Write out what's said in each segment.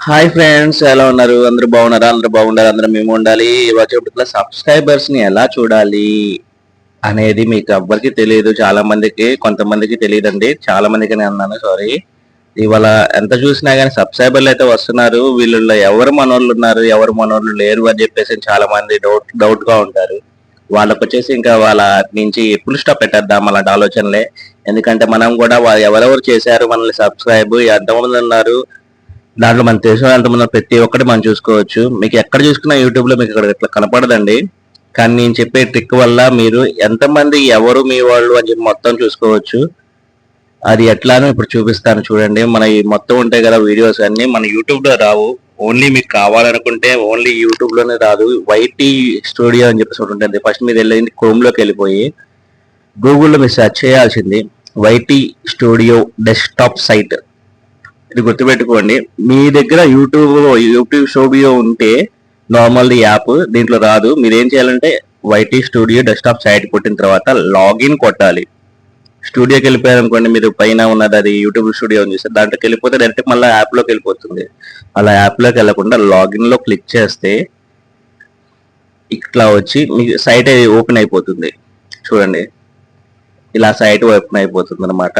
Hi friends ఎలా ఉన్నారు? అందరూ బాగున్నారా? అందరూ బాగుండాలి? అందరూ మేము ఉండాలి. వచ్చేప్పటికల్లా సబ్స్క్రైబర్స్ని ఎలా చూడాలి అనేది మీకు ఎవ్వరికి తెలియదు. చాలా మందికి కొంతమందికి తెలియదండి. చాలా మందికి నేను అన్నాను సారీ ఇవాళ ఎంత చూసినా కానీ సబ్స్క్రైబర్లు అయితే వస్తున్నారు. వీళ్ళల్లో ఎవరు మనోళ్ళు ఉన్నారు ఎవరు మనోళ్ళు లేరు అని చెప్పేసి చాలా మంది డౌట్ డౌట్గా ఉంటారు. వాళ్ళకు వచ్చేసి ఇంకా వాళ్ళ నుంచి ఎప్పుడు స్టాప్ పెట్టేద్దాం అలాంటి ఆలోచనలే. ఎందుకంటే మనం కూడా వాళ్ళు ఎవరెవరు చేశారు మనల్ని సబ్స్క్రైబ్ ఎంతమంది ఉన్నారు దాంట్లో మన తెలిసిన ఎంతమంది ప్రతి ఒక్కటి మనం చూసుకోవచ్చు. మీకు ఎక్కడ చూసుకున్నా యూట్యూబ్లో మీకు ఇక్కడ ఇట్లా కనపడదండి. కానీ నేను చెప్పే ట్రిక్ వల్ల మీరు ఎంతమంది ఎవరు మీ వాళ్ళు అని చెప్పి మొత్తం చూసుకోవచ్చు. అది ఎట్లానో ఇప్పుడు చూపిస్తాను చూడండి. మన ఈ మొత్తం ఉంటాయి కదా వీడియోస్ అన్ని మన యూట్యూబ్లో రావు. ఓన్లీ మీకు కావాలనుకుంటే ఓన్లీ యూట్యూబ్లోనే రాదు. వైటీ స్టూడియో అని చెప్పేసి ఒకటి ఉంటుంది. ఫస్ట్ మీరు వెళ్ళింది క్రోమ్లోకి వెళ్ళిపోయి గూగుల్లో మీరు సెర్చ్ చేయాల్సింది. YT studio desktop site. ఇది గుర్తుపెట్టుకోండి. మీ దగ్గర యూట్యూబ్ యూట్యూబ్ షోబియో ఉంటే నార్మల్ యాప్ దీంట్లో రాదు. మీరేం చేయాలంటే వైటీ స్టూడియో డెస్క్టాప్ సైట్ కొట్టిన తర్వాత లాగిన్ కొట్టాలి. స్టూడియోకి వెళ్ళిపోయారు అనుకోండి మీరు పైన ఉన్నది అది యూట్యూబ్ స్టూడియో ఉంది చూస్తే దాంట్లోకి వెళ్ళిపోతే డైరెక్ట్ మళ్ళీ యాప్లోకి వెళ్ళిపోతుంది. అలా యాప్లోకి వెళ్ళకుండా లాగిన్లో క్లిక్ చేస్తే ఇట్లా వచ్చి మీ సైట్ ఓపెన్ అయిపోతుంది. చూడండి. ఇలా సైట్ ఓపెన్ అయిపోతుంది అనమాట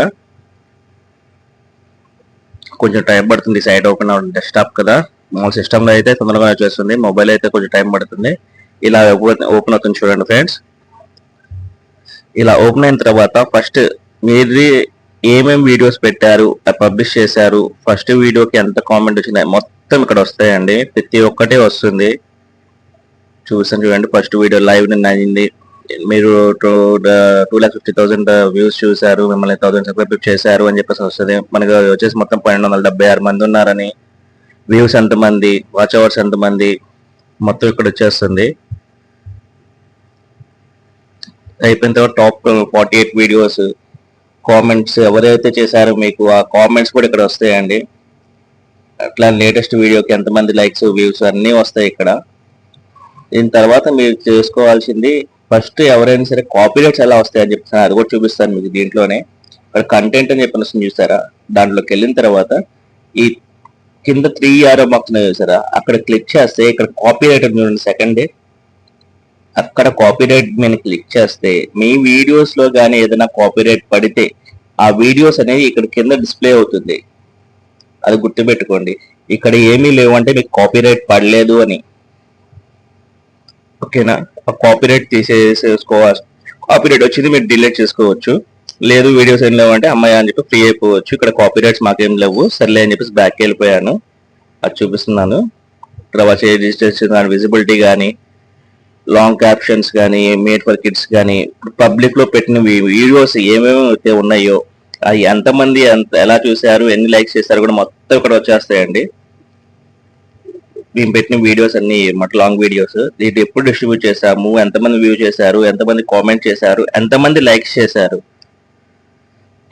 కొంచెం టైం పడుతుంది సైడ్ ఓపెన్ అవ్వడం డెస్క్టాప్ కదా. మామూలు సిస్టంలో అయితే తొందరగా వచ్చేస్తుంది. మొబైల్ అయితే కొంచెం టైం పడుతుంది. ఇలా ఓపెన్ అవుతుంది చూడండి ఫ్రెండ్స్ ఇలా ఓపెన్ అయిన తర్వాత ఫస్ట్ మీరు ఏమేమి వీడియోస్ పెట్టారు పబ్లిష్ చేశారు ఫస్ట్ వీడియోకి ఎంత కామెంట్ వచ్చింది మొత్తం ఇక్కడ వస్తాయండి. ప్రతి ఒక్కటే వస్తుంది. చూసాను చూడండి ఫస్ట్ వీడియో లైవ్ నిన్న అయింది మీరు two two lakh fifty thousand uh, views చూశారు మిమ్మల్ని థౌసండ్ సబ్స్క్రైబ్ చేశారు అని చెప్పేసి వస్తుంది. మనకు వచ్చేసి మొత్తం పన్నెండు వందల డెబ్బై ఆరు మంది ఉన్నారని వ్యూస్ ఎంతమంది వాచ్ అవర్స్ ఎంతమంది మొత్తం ఇక్కడ వచ్చేస్తుంది. అయిపోయిన తర్వాత top forty eight videos comments ఎవరైతే చేశారో మీకు ఆ కామెంట్స్ కూడా ఇక్కడ వస్తాయండి. అట్లా లేటెస్ట్ వీడియోకి ఎంతమంది లైక్స్ వ్యూస్ అన్నీ వస్తాయి ఇక్కడ. దీని తర్వాత మీరు చేసుకోవాల్సింది ఫస్ట్ ఎవరైనా సరే కాపీరైట్స్ ఎలా వస్తాయని చెప్తాను అది కూడా చూపిస్తాను మీకు దీంట్లోనే. ఇక్కడ కంటెంట్ అని చెప్పిన చూసారా? దాంట్లోకి వెళ్ళిన తర్వాత ఈ కింద త్రీ ఆరో బాక్స్ చూసారా? అక్కడ క్లిక్ చేస్తే ఇక్కడ కాపీరైట్ చూడండి సెకండ్ అక్కడ కాపీరైట్ మీద క్లిక్ చేస్తే మీ వీడియోస్లో కానీ ఏదైనా కాపీరైట్ పడితే ఆ వీడియోస్ అనేవి ఇక్కడ కింద డిస్ప్లే అవుతుంది. అది గుర్తుపెట్టుకోండి. ఇక్కడ ఏమీ లేవు అంటే మీకు కాపీరైట్ పడలేదు అని. ఓకేనా? ఆ కాపీరైట్ తీసేసుకోవాలి కాపీరైట్ వచ్చింది మీరు డిలీట్ చేసుకోవచ్చు. లేదు వీడియోస్ ఏం లేవు అంటే అమ్మాయి అని చెప్పి ఫ్రీ అయిపోవచ్చు. ఇక్కడ కాపీరైట్స్ మాకేం లేవు. సర్లే అని చెప్పేసి బ్యాక్ వెళ్ళిపోయాను. అది చూపిస్తున్నాను. తర్వాత రిజిస్ట్రేషన్ కానీ విజిబిలిటీ కానీ లాంగ్ క్యాప్షన్స్ కానీ మేడ్ ఫర్ కిడ్స్ కానీ పబ్లిక్లో పెట్టిన వీడియోస్ ఏమేమి అయితే ఉన్నాయో అవి ఎంతమంది ఎంత ఎలా చూశారు ఎన్ని లైక్స్ చేశారు కూడా మొత్తం ఇక్కడ వచ్చేస్తాయండి. మేము పెట్టిన వీడియోస్ అన్ని మాట లాంగ్ వీడియోస్ దీన్ని ఎప్పుడు డిస్ట్రిబ్యూట్ చేశాము? ఎంతమంది వ్యూ చేశారు? ఎంతమంది కామెంట్ చేశారు? ఎంతమంది లైక్స్ చేశారు?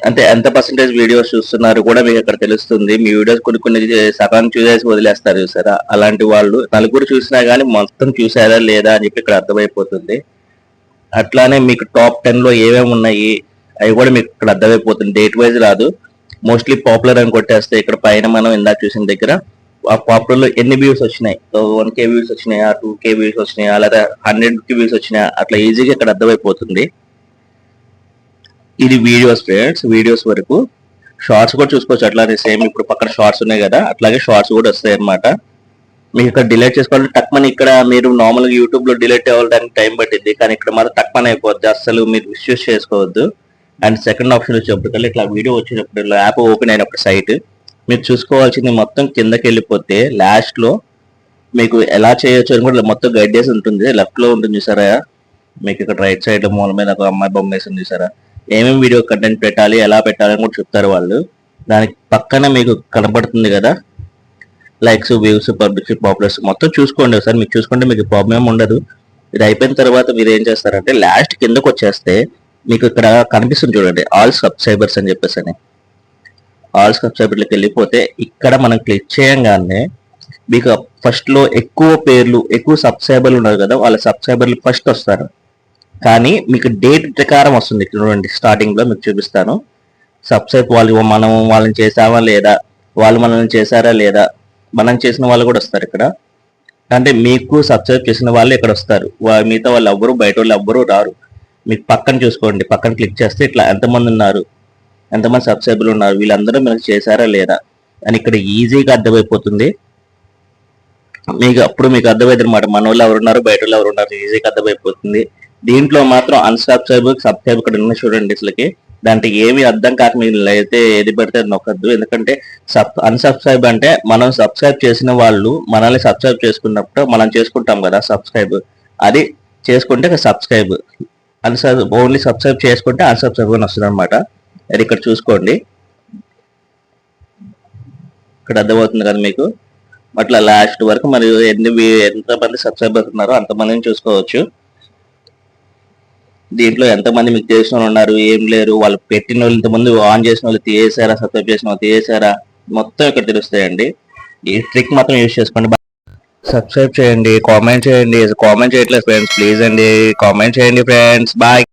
అంటే ఎంత పర్సంటేజ్ వీడియోస్ చూస్తున్నారు కూడా మీకు అక్కడ తెలుస్తుంది. మీ వీడియోస్ కొన్ని కొన్ని సగానికి చూసేసి వదిలేస్తారు చూసారా? అలాంటి వాళ్ళు నలుగురు చూసినా కానీ మొత్తం చూసారా లేదా అని చెప్పి ఇక్కడ అర్థమైపోతుంది. అట్లానే మీకు టాప్ టెన్లో ఏమేమి ఉన్నాయి అవి కూడా మీకు ఇక్కడ అర్థమైపోతుంది. డేట్ వైజ్ రాదు. మోస్ట్లీ పాపులర్ అని కొట్టేస్తే ఇక్కడ పైన మనం ఇందాక చూసిన దగ్గర ఆ పాపులర్లో ఎన్ని వ్యూస్ వచ్చినాయి? వన్ కే వ్యూస్ వచ్చినాయా? టూ కే వ్యూస్ వచ్చినాయా? లేదా హండ్రెడ్కి వ్యూస్ వచ్చినాయా? అట్లా ఈజీగా ఇక్కడ అర్థమైపోతుంది. ఇది వీడియోస్ ఫ్రెండ్స్ వీడియోస్ వరకు. షార్ట్స్ కూడా చూసుకోవచ్చు. అట్లానే సేమ్ ఇప్పుడు పక్కన షార్ట్స్ ఉన్నాయి కదా. అట్లాగే షార్ట్స్ కూడా వస్తాయి అన్నమాట. మీకు ఇక్కడ డిలీట్ చేసుకోవాలంటే టక్మన్ ఇక్కడ మీరు నార్మల్గా యూట్యూబ్లో డిలీట్ అవ్వడానికి టైం పట్టింది కానీ ఇక్కడ మాత్రం టక్మన్ అయిపోద్ది. అసలు మీరు మిస్యూజ్ చేసుకోవద్దు. అండ్ సెకండ్ ఆప్షన్ వచ్చేప్పటికల్లా ఇట్లా వీడియో వచ్చినప్పుడు యాప్ ఓపెన్ అయినప్పుడు సైట్ మీరు చూసుకోవాల్సింది మొత్తం కిందకి వెళ్ళిపోతే లాస్ట్లో మీకు ఎలా చేయొచ్చు అని కూడా మొత్తం గైడ్ చేసి ఉంటుంది. లెఫ్ట్లో ఉంటుంది చూసారా? మీకు ఇక్కడ రైట్ సైడ్ మూల మీద ఒక అమ్మాయి బొమ్మ వేసింది చూసారా? ఏమేమి వీడియో కంటెంట్ పెట్టాలి ఎలా పెట్టాలి అని కూడా చెప్తారు వాళ్ళు. దానికి పక్కన మీకు కనపడుతుంది కదా? లైక్స్ వ్యూస్ పబ్లిక్ పాపులర్స్ మొత్తం చూసుకోండి ఒకసారి. మీకు చూసుకుంటే మీకు ప్రాబ్లం ఏమి ఉండదు. ఇది అయిపోయిన తర్వాత మీరు ఏం చేస్తారంటే లాస్ట్ కిందకు వచ్చేస్తే మీకు ఇక్కడ కనిపిస్తుంది చూడండి ఆల్ సబ్స్క్రైబర్స్ అని చెప్పేసి అని. ఆల్ సబ్స్క్రైబర్లకు వెళ్ళిపోతే ఇక్కడ మనం క్లిక్ చేయంగానే మీకు ఫస్ట్లో ఎక్కువ పేర్లు ఎక్కువ సబ్స్క్రైబర్లు ఉన్నారు కదా వాళ్ళ సబ్స్క్రైబర్లు ఫస్ట్ వస్తారు. కానీ మీకు డేట్ ప్రకారం వస్తుంది. ఇక్కడ చూడండి స్టార్టింగ్లో మీకు చూపిస్తాను. సబ్స్క్రైబ్ వాళ్ళు మనం వాళ్ళని చేసామా లేదా వాళ్ళు మనల్ని చేశారా లేదా మనం చేసిన వాళ్ళు కూడా వస్తారు ఇక్కడ. అంటే మీకు సబ్స్క్రైబ్ చేసిన వాళ్ళు ఇక్కడ వస్తారు. మిగతా వాళ్ళు ఎవ్వరు బయట వాళ్ళు ఎవ్వరు రారు. మీకు పక్కన చూసుకోండి పక్కన క్లిక్ చేస్తే ఇట్లా ఎంతమంది ఉన్నారు ఎంతమంది సబ్స్క్రైబర్లు ఉన్నారు? వీళ్ళందరూ మీరు చేశారా లేదా? అని ఇక్కడ ఈజీగా అర్థమైపోతుంది. మీకు అప్పుడు మీకు అర్థమైంది అనమాట మన వాళ్ళు ఎవరు ఉన్నారు బయట వాళ్ళు ఎవరు ఉన్నారు ఈజీగా అర్థమైపోతుంది. దీంట్లో మాత్రం అన్సబ్స్క్రైబ్ సబ్స్క్రైబ్ ఇక్కడ ఉన్న చూడండి అసలుకి. దాంట్లో ఏమి అర్థం కాక మీరు అయితే ఏది పెడితే అది నొక్కద్దు. ఎందుకంటే సబ్ అన్సబ్స్క్రైబ్ అంటే మనం సబ్స్క్రైబ్ చేసిన వాళ్ళు మనల్ని సబ్స్క్రైబ్ చేసుకున్నప్పుడు మనం చేసుకుంటాం కదా సబ్స్క్రైబ్ అది చేసుకుంటే సబ్స్క్రైబ్ అన్సబ్ ఓన్లీ సబ్స్క్రైబ్ చేసుకుంటే అన్సబ్స్క్రైబ్ అని వస్తుంది అనమాట అది ఇక్కడ చూసుకోండి. ఇక్కడ అర్థమవుతుంది కదా మీకు? అట్లా లాస్ట్ వరకు మరి ఎన్ని ఎంతమంది సబ్స్క్రైబర్స్ ఉన్నారో అంతమందిని చూసుకోవచ్చు. దీంట్లో ఎంతమంది మీకు తెలిసిన ఉన్నారు ఏం లేరు వాళ్ళు పెట్టిన వాళ్ళు ఇంతమంది ఆన్ చేసిన వాళ్ళు తీసేసారా సబ్స్క్రైబ్ చేసిన వాళ్ళు తీసేసారా మొత్తం ఇక్కడ తెలుస్తాయండి. ఈ ట్రిక్ మాత్రం యూజ్ చేసుకోండి. సబ్స్క్రైబ్ చేయండి కామెంట్ చేయండి కామెంట్ చేయట్లేదు ఫ్రెండ్స్ ప్లీజ్ అండి కామెంట్ చేయండి ఫ్రెండ్స్ బాయ్